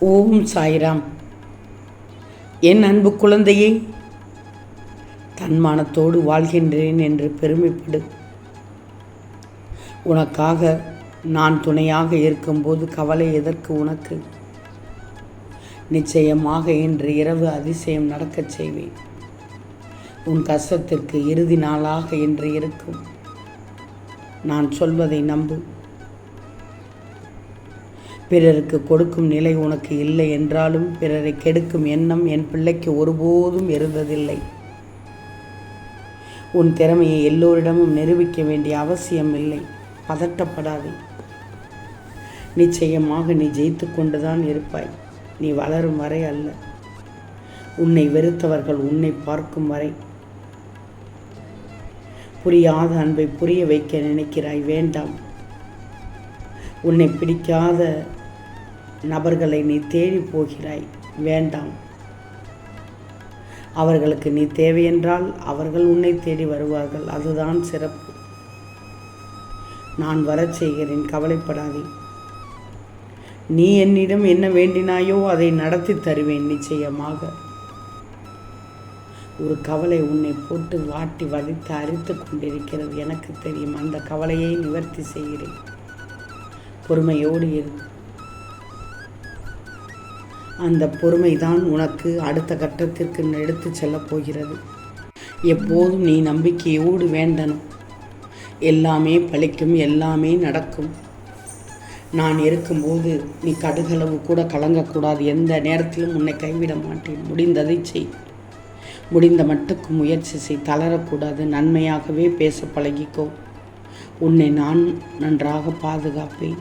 ஓம் சாய்ராம். என் அன்பு குழந்தையே தன்மானத்தோடு வாழ்கின்றேன் என்று பெருமைப்படு. உனக்காக நான் துணையாக இருக்கும்போது கவலை எதற்கு உனக்கு? நிச்சயமாக இன்று இரவு அதிசயம் நடக்கச் செய்வேன். உன் கஷ்டத்திற்கு இறுதி நாளாக இன்று இருக்கும். நான் சொல்வதை நம்பு. பிறருக்கு கொடுக்கும் நிலை உனக்கு இல்லை என்றாலும் பிறரை கெடுக்கும் எண்ணம் என் பிள்ளைக்கு ஒருபோதும் இருந்ததில்லை. உன் திறமையை எல்லோரிடமும் நிரூபிக்க வேண்டிய அவசியம் இல்லை. பதட்டப்படாதே. நிச்சயமாக நீ ஜெயித்து கொண்டுதான் இருப்பாய். நீ வளரும் வரை அல்ல. உன்னை வெறுத்தவர்கள் உன்னை பார்க்கும் வரை. புரியாத அன்பை புரிய வைக்க நினைக்கிறாய். வேண்டாம். உன்னை பிடிக்காத நபர்களை நீ தேடி போகிறாய். வேண்டாம். அவர்களுக்கு நீ தேவையென்றால் அவர்கள் உன்னை தேடி வருவார்கள். அதுதான் சிறப்பு. நான் வரச் செய்கிறேன். கவலைப்படாதே. நீ என்னிடம் என்ன வேண்டினாயோ அதை நடத்தி தருவேன் நிச்சயமாக. ஒரு கவலை உன்னை போட்டு வாட்டி வலித்து அரித்து கொண்டிருக்கிறது. எனக்கு தெரியும். அந்த கவலையை நிவர்த்தி செய்கிறேன். பொறுமையோடு இரு. அந்த பொறுமைதான் உனக்கு அடுத்த கட்டத்திற்கு எடுத்து செல்லப் போகிறது. எப்போதும் நீ நம்பிக்கையோடு வேண்டணும். எல்லாமே பழிக்கும் எல்லாமே நடக்கும். நான் இருக்கும்போது நீ கடுகளவு கூட கலங்கக்கூடாது. எந்த நேரத்திலும் உன்னை கைவிட மாட்டேன். முடிந்ததை செய். முடிந்த மட்டுக்கு முயற்சி செய். தளரக்கூடாது. நன்மையாகவே பேச பழகிக்கோ. உன்னை நான் நன்றாக பாதுகாப்பேன்.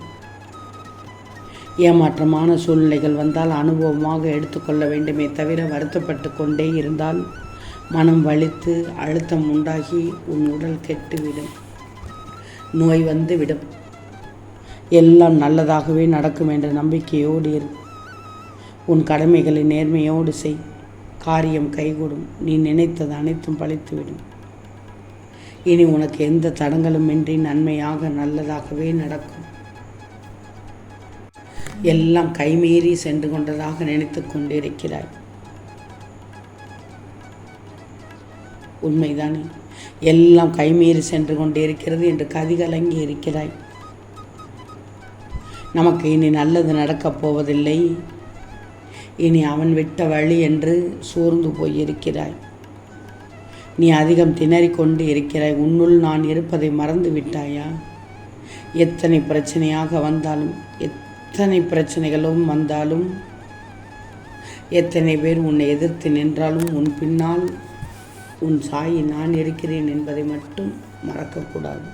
ஏமாற்றமான சூழ்நிலைகள் வந்தால் அனுபவமாக எடுத்துக்கொள்ள வேண்டுமே தவிர வருத்தப்பட்டு கொண்டே இருந்தால் மனம் வலித்து அழுத்தம் உண்டாகி உன் உடல் கெட்டுவிடும். நோய் வந்து விடும். எல்லாம் நல்லதாகவே நடக்கும் என்ற நம்பிக்கையோடு இரு. உன் கடமைகளை நேர்மையோடு செய். காரியம் கைகூடும். நீ நினைத்தது அனைத்தும் பழித்துவிடும். இனி உனக்கு எந்த தடங்களுமின்றி நன்மையாக நல்லதாகவே நடக்கும். எல்லாம் கைமீறி சென்று கொண்டதாக நினைத்து கொண்டிருக்கிறாய். உண்மைதானே? எல்லாம் கைமீறி சென்று கொண்டிருக்கிறது என்று கதிகலங்கி இருக்கிறாய். நமக்கு இனி நல்லது நடக்கப் போவதில்லை. இனி அவன் விட்ட வழி என்று சோர்ந்து போயிருக்கிறாய். நீ அதிகம் திணறிக் கொண்டு இருக்கிறாய். உன்னுள் நான் இருப்பதை மறந்து விட்டாயா? எத்தனை பிரச்சனையாக வந்தாலும் எத் எத்தனை பிரச்சனைகளும் வந்தாலும் எத்தனை பேர் உன்னை எதிர்த்து நின்றாலும் உன் பின்னால் உன் சாயி நான் இருக்கிறேன் என்பதை மட்டும் மறக்கக்கூடாது.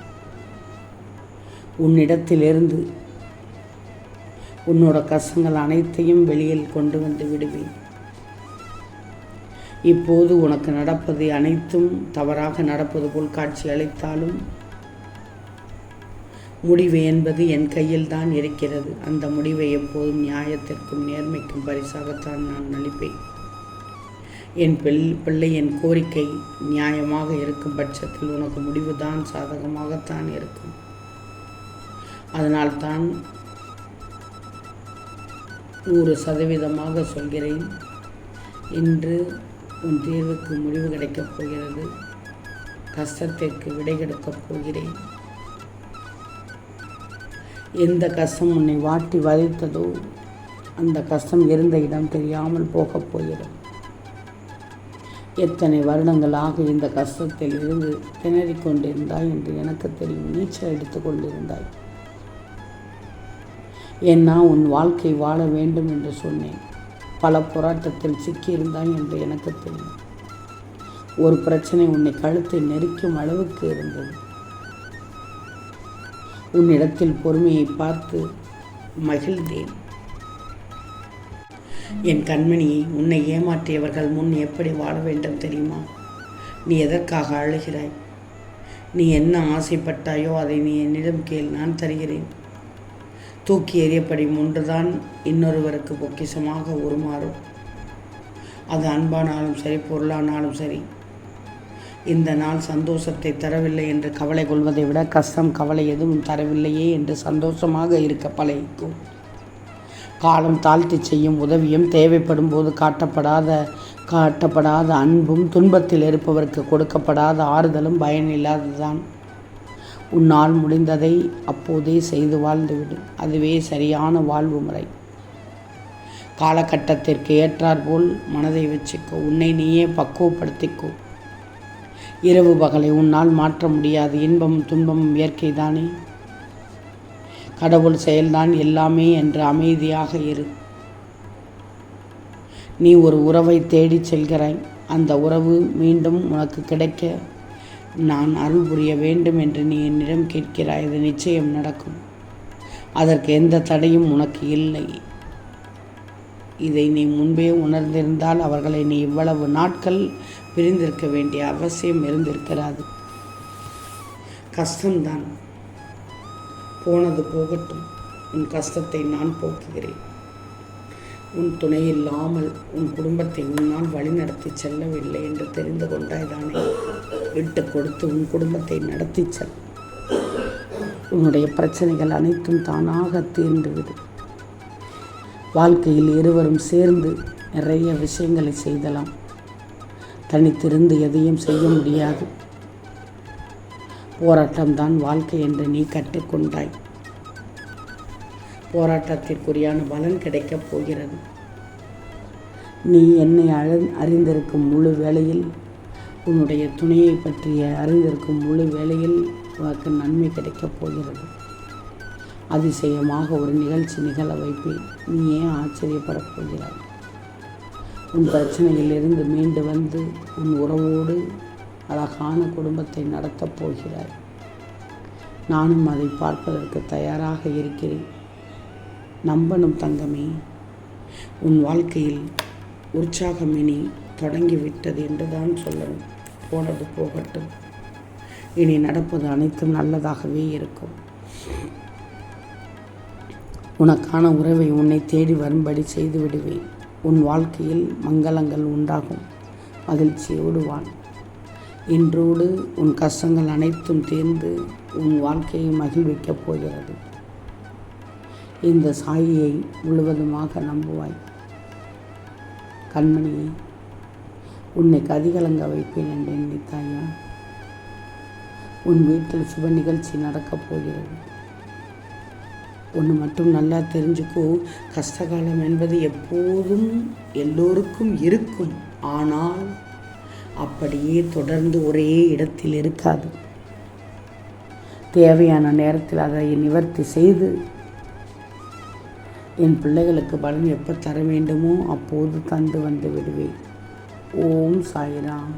உன்னிடத்திலிருந்து உன்னோட கஷ்டங்கள் அனைத்தையும் வெளியில் கொண்டு வந்து விடுவேன். இப்போது உனக்கு நடப்பது அனைத்தும் தவறாக நடப்பது போல் காட்சி அளித்தாலும் முடிவு என்பது என் கையில் தான் இருக்கிறது. அந்த முடிவை எப்போதும் நியாயத்திற்கும் நேர்மைக்கும் பரிசாகத்தான் நான் அளிப்பேன் என் பிள் பிள்ளை என் கோரிக்கை நியாயமாக இருக்கும் பட்சத்தில் உனக்கு முடிவு தான் சாதகமாகத்தான் இருக்கும். அதனால்தான் நூறு சதவீதமாக சொல்கிறேன். இன்று உன் தீர்வுக்கு முடிவு கிடைக்கப் போகிறது. கஷ்டத்திற்கு விடை கிடைக்கப் போகிறேன். எந்த கஷ்டம் உன்னை வாட்டி வதைத்ததோ அந்த கஷ்டம் இருந்த இடம் தெரியாமல் போகப் போகிறது. எத்தனை வருடங்களாக இந்த கஷ்டத்தில் இருந்து திணறிக் கொண்டிருந்தாய் என்று எனக்கு தெரியும். நீச்சல் எடுத்து கொண்டிருந்தாய். ஏன்னா உன் வாழ்க்கை வாழ வேண்டும் என்று சொன்னேன். பல போராட்டத்தில் சிக்கியிருந்தாய் என்று எனக்கு தெரியும். ஒரு பிரச்சனை உன்னை கழுத்தை நெரிக்கும் அளவுக்கு இருந்தது. உன்னிடத்தில் பொறுமையை பார்த்து மகிழ்ந்தேன். என் கண்மணியை உன்னை ஏமாற்றியவர்கள் முன் எப்படி வாழ வேண்டும் தெரியுமா? நீ எதற்காக அழுகிறாய்? நீ என்ன ஆசைப்பட்டாயோ அதை நீ என்னிடம் கேள் நான் தருகிறேன். தூக்கி எறியப்படி ஒன்றுதான் இன்னொருவருக்கு பொக்கிஷமாக உருமாறும். அது அன்பானாலும் சரி பொருளானாலும் சரி இந்த நாள் சந்தோஷத்தை தரவில்லை என்று கவலை கொள்வதை விட கஷ்டம் கவலை எதுவும் தரவில்லையே என்று சந்தோஷமாக இருக்க பழகிக்கும். காலம் தாழ்த்தி செய்யும் உதவியும் தேவைப்படும் போது காட்டப்படாத காட்டப்படாத அன்பும் துன்பத்தில் இருப்பவருக்கு கொடுக்கப்படாத ஆறுதலும் பயனில்லாததுதான் உன்னால் முடிந்ததை அப்போதே செய்து வாழ்ந்துவிடு. அதுவே சரியான வாழ்வு முறை. காலகட்டத்திற்கு ஏற்றாற்போல் மனதை வச்சுக்கோ. உன்னை நீயே பக்குவப்படுத்திக்கோ. இரவு பகலை உன்னால் மாற்ற முடியாது. இன்பமும் துன்பமும் இயற்கை தானே கடவுள் செயல்தான் எல்லாமே என்று அமைதியாக இரு. நீ ஒரு உறவை தேடிச் செல்கிறாய். அந்த உறவு மீண்டும் உனக்கு கிடைக்க நான் அருள் புரிய வேண்டும் என்று நீ என்னிடம் கேட்கிறாய். இது நிச்சயம் நடக்கும். அதற்கு எந்த தடையும் உனக்கு இல்லை. இதை நீ முன்பே உணர்ந்திருந்தால் அவர்களை நீ இவ்வளவு நாட்கள் பிரிந்திருக்க வேண்டிய அவசியம் இருந்திருக்கிறாது. கஷ்டம்தான். போனது போகட்டும். உன் கஷ்டத்தை நான் போக்குகிறேன். உன் துணை இல்லாமல் உன் குடும்பத்தை உன்னால் வழிநடத்தி செல்லவில்லை என்று தெரிந்து கொண்டாய்தானே? விட்டு கொடுத்து உன் குடும்பத்தை நடத்தி செல். உன்னுடைய பிரச்சனைகள் அனைத்தும் தானாக தீர்ந்துவிடும் வாழ்க்கையில் இருவரும் சேர்ந்து நிறைய விஷயங்களை செய்தலாம். தனித்திருந்து எதையும் செய்ய முடியாது. போராட்டம்தான் வாழ்க்கை என்று நீ கற்றுக்கொண்டாய். போராட்டத்திற்குரியான பலன் கிடைக்கப் போகிறது. நீ என்னை அழ அறிந்திருக்கும் முழு வேளையில் உன்னுடைய துணையை பற்றிய அறிந்திருக்கும் முழு வேளையில் உனக்கு நன்மை கிடைக்கப் போகிறது. அதிசயமாக ஒரு நிகழ்ச்சி நிகழ வைப்பேன். நீ ஏன் ஆச்சரியப்படப் போகிறாய்? உன் பிரச்சனையிலிருந்து மீண்டு வந்து உன் உறவோடு அழகான குடும்பத்தை நடத்தப் போகிறாய். நானும் அதை பார்ப்பதற்கு தயாராக இருக்கிறேன். நம்பணும் தங்கமே உன் வாழ்க்கையில் உற்சாகம் இனி தொடங்கிவிட்டது என்று தான் சொல்லணும். போனது போகட்டும். இனி நடப்பது அனைத்தும் நல்லதாகவே இருக்கும். உனக்கான உறவை உன்னை தேடி வரும்படி செய்து விடுவேன். உன் வாழ்க்கையில் மங்களங்கள் உண்டாகும். மகிழ்ச்சியோடு வாழ். இன்றோடு உன் கஷ்டங்கள் அனைத்தும் தேர்ந்து உன் வாழ்க்கையை மகிழ்விக்கப் போகிறது. இந்த சாயியை முழுவதுமாக நம்புவாய். கண்மணியை உன்னை கதிகலங்க வைப்பேன் என்று நினைத்தாயா உன் வீட்டில் சுப நிகழ்ச்சி நடக்கப் போகிறது. ஒன்று மட்டும் நல்லா தெரிஞ்சுக்கோ. கஷ்டகாலம் என்பது எப்போதும் எல்லோருக்கும் இருக்கும். ஆனால் அப்படியே தொடர்ந்து ஒரே இடத்தில் இருக்காது. தேவையான நேரத்தில் அதை நிவர்த்தி செய்து என் பிள்ளைகளுக்கு பலன் எப்போ தர வேண்டுமோ அப்போது தந்து வந்து விடுவேன். ஓம் சாய்ராம்.